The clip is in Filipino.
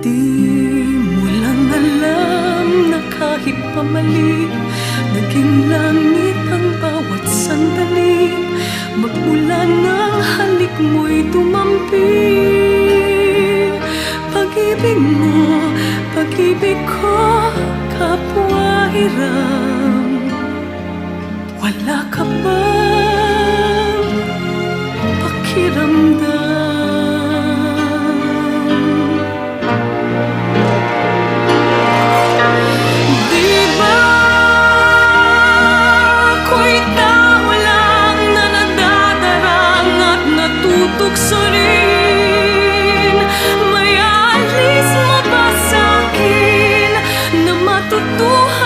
Di mo lang alam na kahit pamali Naging langit ang bawat sandali. Magmula ng halik mo'y tumampi Pag-ibig mo, pag-ibig ko Kapwa hiram. Wala ka bang pakiramdam? tuksonin May aalis mo ba sa'kin na matutuhan